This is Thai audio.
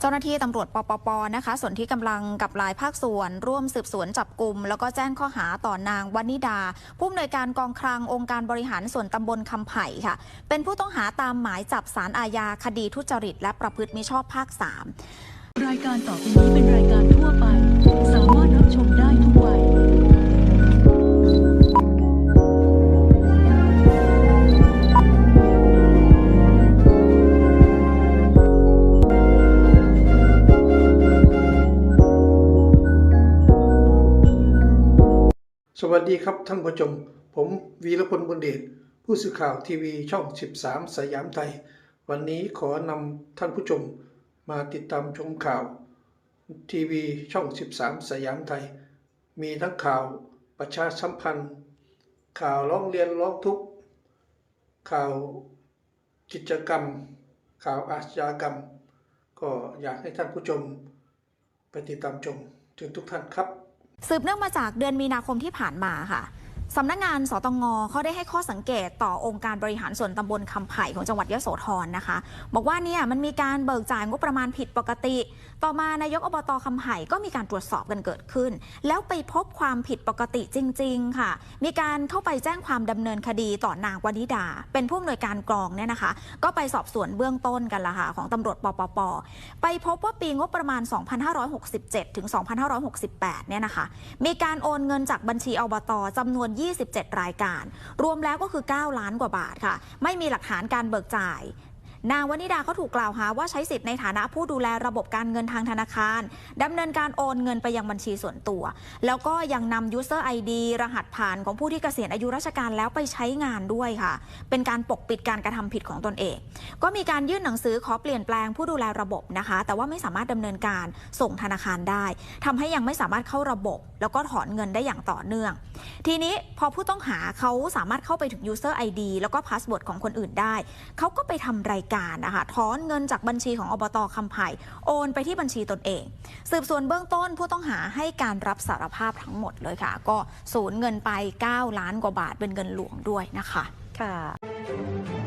เจ้าหน้าที่ตำรวจปปปนะคะส่วนที่กำลังกับหลายภาคส่วน ร่วมสืบสวนจับกลุ่มแล้วก็แจ้งข้อหาต่อนางวันิดา ผู้อำนวยการกองคลังองค์การบริหารส่วนตำบลคำไผ่ค่ะ เป็นผู้ต้องหาตามหมายจับสารอาญาคดีทุจริต และประพฤติมิชอบภาค 3 รายการต่อไปนี้เป็นรายการทั่วไป สามารถ สวัสดีครับท่านผู้ชม ผมวีรพลบุญเดชผู้สื่อข่าวทีวีช่อง 13 สยามไทย วันนี้ขอนำท่านผู้ชมมาติดตามชมข่าว ทีวีช่อง 13 สยามไทย มีทั้งข่าวประชาสัมพันธ์ ข่าวร้องเรียนร้องทุกข์ข่าวกิจกรรม ข่าวอาชญากรรม ก็อยากให้ท่านผู้ชมไปติดตามชมถึงทุกท่านครับ สืบเนื่องมาจากเดือนมีนาคมที่ผ่านมาค่ะ สำนักงานสตงเขาได้ให้ข้อสังเกตต่อองค์การบริหารส่วนตำบลคำไผ่ของจังหวัดยโสธรนะคะ บอกว่าเนี่ยมันมีการเบิกจ่ายงบประมาณผิดปกติ ต่อมานายกอบตคำไผ่ก็มีการตรวจสอบกันเกิดขึ้น แล้วไปพบความผิดปกติจริง ๆ ค่ะ มีการเข้าไปแจ้งความดำเนินคดีต่อนางวนิดา เป็นผู้อำนวยการกรองเนี่ยนะคะ ก็ไปสอบสวนเบื้องต้นกันละค่ะของตำรวจปปปไปพบว่าปีงบประมาณ 2567 ถึง 2568 เนี่ยนะคะ มีการโอนเงินจากบัญชีอบตจำนวน27 รายการ รวมแล้วก็คือ 9 ล้านกว่าบาทค่ะ ไม่มีหลักฐานการเบิกจ่าย นางวนิดาเขาถูกกล่าวหาว่าใช้สิทธิ์ในฐานะผู้ดูแลระบบการเงินทางธนาคารดำเนินการโอนเงินไปยังบัญชีส่วนตัว แล้วก็ยังนำ user ID รหัสผ่านของผู้ที่เกษียณอายุราชการแล้วไปใช้งานด้วยค่ะ เป็นการปกปิดการกระทำผิดของตนเอง ก็มีการยื่นหนังสือขอเปลี่ยนแปลงผู้ดูแลระบบนะคะ แต่ว่าไม่สามารถดำเนินการส่งธนาคารได้ทำให้ยังไม่สามารถเข้าระบบ แล้วก็ถอนเงินได้อย่างต่อเนื่อง ทีนี้พอผู้ต้องหาเขาสามารถเข้าไปถึง user ID แล้วก็พาสเวิร์ดของคนอื่นได้เขาก็ไปทำรายการนะคะถอนเงินจากบัญชีของอบตคำไผ่โอนไปที่บัญชีตนเอง สืบสวนเบื้องต้นผู้ต้องหาให้การรับสารภาพทั้งหมดเลยค่ะ ก็สูญเงินไป 9 ล้านกว่าบาทเป็นเงินหลวงด้วยนะคะ ค่ะ